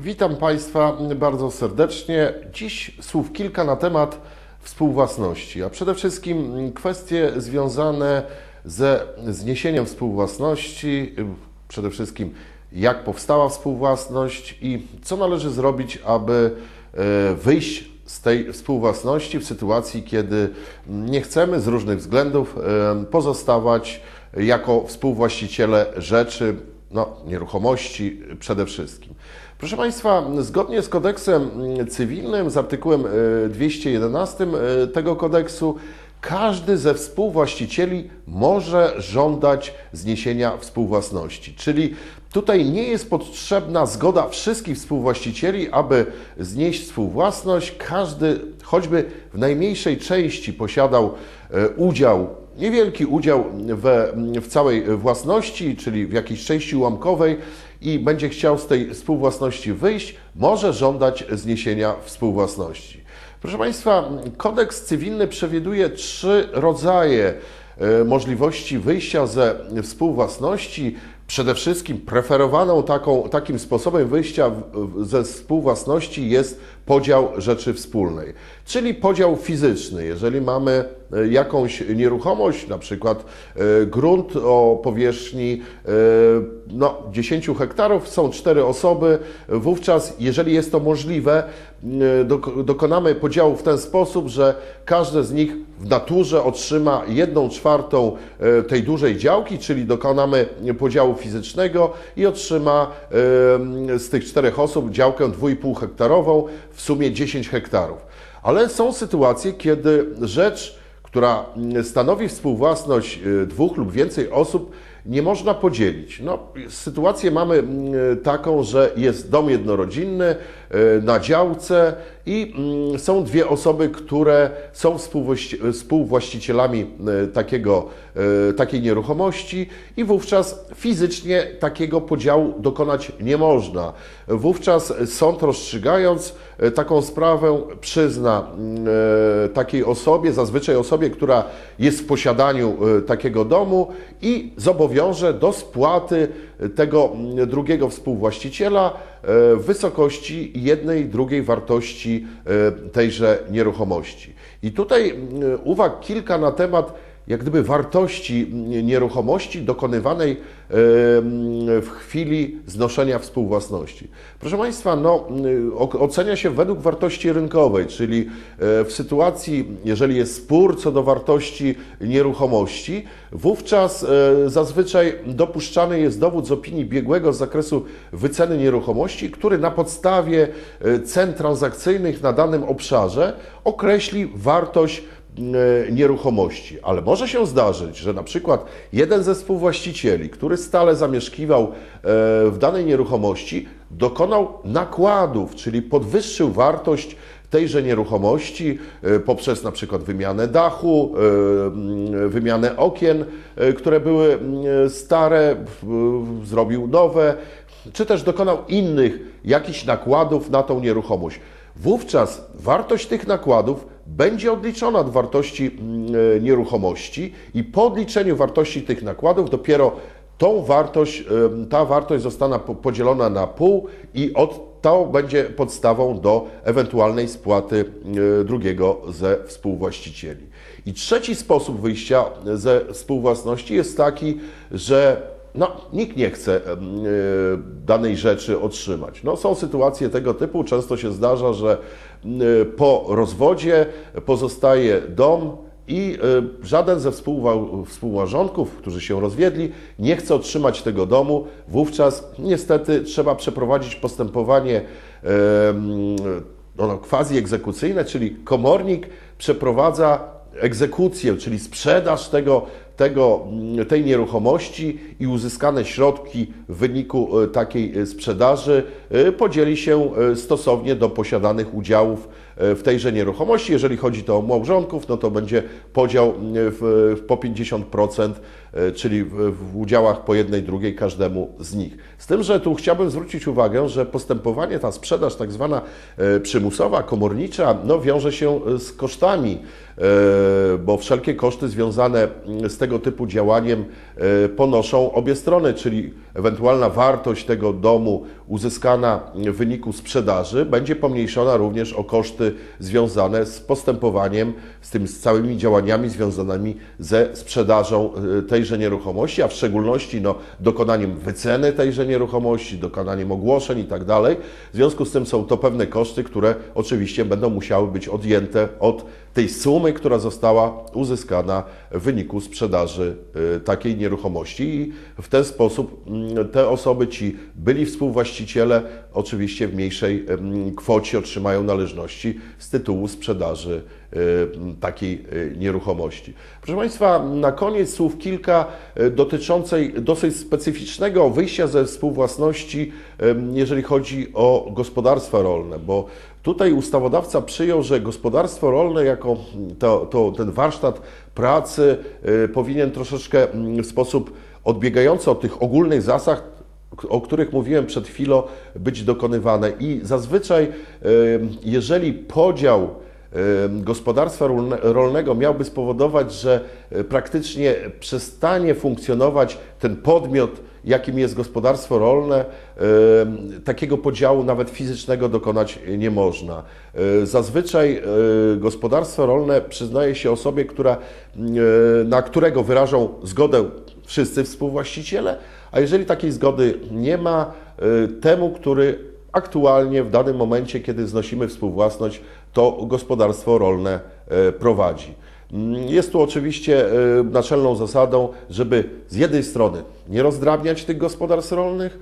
Witam Państwa bardzo serdecznie. Dziś słów kilka na temat współwłasności, a przede wszystkim kwestie związane ze zniesieniem współwłasności, przede wszystkim jak powstała współwłasność i co należy zrobić, aby e, wyjść z tej współwłasności w sytuacji, kiedy nie chcemy z różnych względów e, pozostawać jako współwłaściciele rzeczy, no, nieruchomości przede wszystkim. Proszę Państwa, zgodnie z kodeksem cywilnym, z artykułem 211 e, tego kodeksu, każdy ze współwłaścicieli może żądać zniesienia współwłasności. Czyli tutaj nie jest potrzebna zgoda wszystkich współwłaścicieli, aby znieść współwłasność. Każdy, choćby w najmniejszej części, posiadał e, udział niewielki udział we, w całej własności, czyli w jakiejś części ułamkowej i będzie chciał z tej współwłasności wyjść, może żądać zniesienia współwłasności. Proszę Państwa, kodeks cywilny przewiduje trzy rodzaje e, możliwości wyjścia ze współwłasności. Przede wszystkim preferowaną taką, takim sposobem wyjścia ze współwłasności jest podział rzeczy wspólnej, czyli podział fizyczny. Jeżeli mamy jakąś nieruchomość, na przykład e, grunt o powierzchni e, no, 10 hektarów, są cztery osoby, wówczas, jeżeli jest to możliwe, dokonamy podziału w ten sposób, że każde z nich w naturze otrzyma jedną czwartą tej dużej działki, czyli dokonamy podziału fizycznego i otrzyma z tych czterech osób działkę 2,5 hektarową w sumie 10 hektarów. Ale są sytuacje, kiedy rzecz, która stanowi współwłasność y, dwóch lub więcej osób, nie można podzielić. No, sytuację mamy taką, że jest dom jednorodzinny y, na działce i są dwie osoby, które są współwłaścicielami y, takiego, takiej nieruchomości i wówczas fizycznie takiego podziału dokonać nie można. Wówczas sąd rozstrzygając E, taką sprawę przyzna e, takiej osobie, zazwyczaj osobie, która jest w posiadaniu e, takiego domu i zobowiąże do spłaty tego drugiego współwłaściciela w wysokości jednej drugiej wartości tejże nieruchomości. I tutaj uwag kilka na temat jak gdyby wartości nieruchomości dokonywanej w chwili znoszenia współwłasności. Proszę Państwa, no, ocenia się według wartości rynkowej, czyli e, w sytuacji, jeżeli jest spór co do wartości nieruchomości, wówczas e, zazwyczaj dopuszczany jest dowód z opinii biegłego z zakresu wyceny nieruchomości, który na podstawie e, cen transakcyjnych na danym obszarze określi wartość E, nieruchomości, ale może się zdarzyć, że na przykład jeden ze współwłaścicieli, który stale zamieszkiwał e, w danej nieruchomości, dokonał nakładów, czyli podwyższył wartość tejże nieruchomości e, poprzez na przykład wymianę dachu, wymianę okien, które były stare, zrobił nowe, czy też dokonał innych jakichś nakładów na tą nieruchomość. Wówczas wartość tych nakładów będzie odliczona od wartości mm, e, nieruchomości i po odliczeniu wartości tych nakładów dopiero tą wartość, ta wartość zostanie podzielona na pół i od to będzie podstawą do ewentualnej spłaty e, drugiego ze współwłaścicieli. I trzeci sposób wyjścia ze współwłasności jest taki, że no, nikt nie chce e, danej rzeczy otrzymać. No, są sytuacje tego typu, często się zdarza, że po rozwodzie pozostaje dom i e, żaden ze współmałżonków, którzy się rozwiedli, nie chce otrzymać tego domu. Wówczas niestety trzeba przeprowadzić postępowanie no, quasi egzekucyjne, czyli komornik przeprowadza egzekucję, czyli sprzedaż tego tego, mm, tej nieruchomości i uzyskane środki w wyniku e, takiej e, sprzedaży e, podzieli się stosownie do posiadanych udziałów w tejże nieruchomości. Jeżeli chodzi to o małżonków, no to będzie podział w, w po 50%, czyli w, udziałach po jednej, drugiej każdemu z nich. Z tym, że tu chciałbym zwrócić uwagę, że postępowanie, ta sprzedaż tak zwana przymusowa, komornicza, no wiąże się z kosztami, bo wszelkie koszty związane z tego typu działaniem ponoszą obie strony, czyli ewentualna wartość tego domu uzyskana w wyniku sprzedaży będzie pomniejszona również o koszty związane z postępowaniem, z tymi z całymi działaniami związanymi ze sprzedażą y, tejże nieruchomości, a w szczególności no, dokonaniem wyceny tejże nieruchomości, dokonaniem ogłoszeń i tak. W związku z tym są to pewne koszty, które oczywiście będą musiały być odjęte od tej sumy, która została uzyskana w wyniku sprzedaży y, takiej nieruchomości i w ten sposób mm, te osoby, ci byli współwłaściciele, oczywiście w mniejszej mm, kwocie otrzymają należności z tytułu sprzedaży takiej y, nieruchomości. Proszę Państwa, na koniec słów kilka dotyczącej dosyć specyficznego wyjścia ze współwłasności, jeżeli chodzi o gospodarstwa rolne, bo Tutaj ustawodawca przyjął, że gospodarstwo rolne jako to, to, ten warsztat pracy y, powinien troszeczkę mm, w sposób odbiegający od tych ogólnych zasad, o których mówiłem przed chwilą, być dokonywane. I zazwyczaj, jeżeli podział gospodarstwa rolnego miałby spowodować, że praktycznie przestanie funkcjonować ten podmiot, jakim jest gospodarstwo rolne, takiego podziału nawet fizycznego dokonać nie można. E, zazwyczaj e, gospodarstwo rolne przyznaje się osobie, która, e, na którego wyrażą zgodę wszyscy współwłaściciele, a jeżeli takiej zgody nie ma, temu, który aktualnie w danym momencie, kiedy znosimy współwłasność, to gospodarstwo rolne prowadzi. Jest tu oczywiście e, naczelną zasadą, żeby z jednej strony nie rozdrabniać tych gospodarstw rolnych,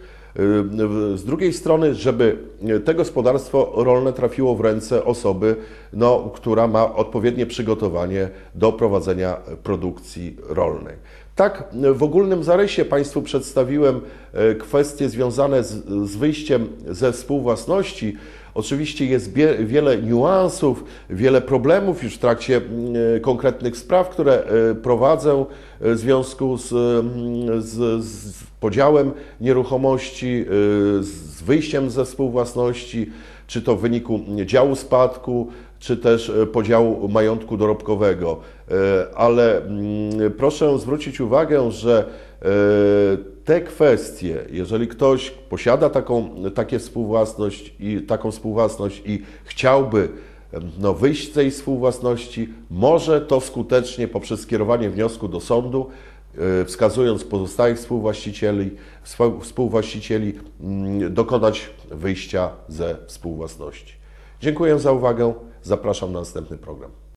z drugiej strony, żeby te gospodarstwo rolne trafiło w ręce osoby, no, która ma odpowiednie przygotowanie do prowadzenia produkcji rolnej. Tak, w ogólnym zarysie Państwu przedstawiłem e, kwestie związane z, z wyjściem ze współwłasności. Oczywiście jest wiele niuansów, wiele problemów już w trakcie mm, konkretnych spraw, które e, prowadzę e, w związku z, mm, z, z podziałem nieruchomości, z wyjściem ze współwłasności, czy to w wyniku działu spadku, czy też podziału majątku dorobkowego. Ale mm, proszę zwrócić uwagę, że te kwestie, jeżeli ktoś posiada taką takie współwłasność i taką współwłasność i chciałby no, wyjść z tej współwłasności, może to skutecznie poprzez skierowanie wniosku do sądu, e, wskazując pozostałych współwłaścicieli, współwłaścicieli mm, dokonać wyjścia ze współwłasności. Dziękuję za uwagę. Zapraszam na następny program.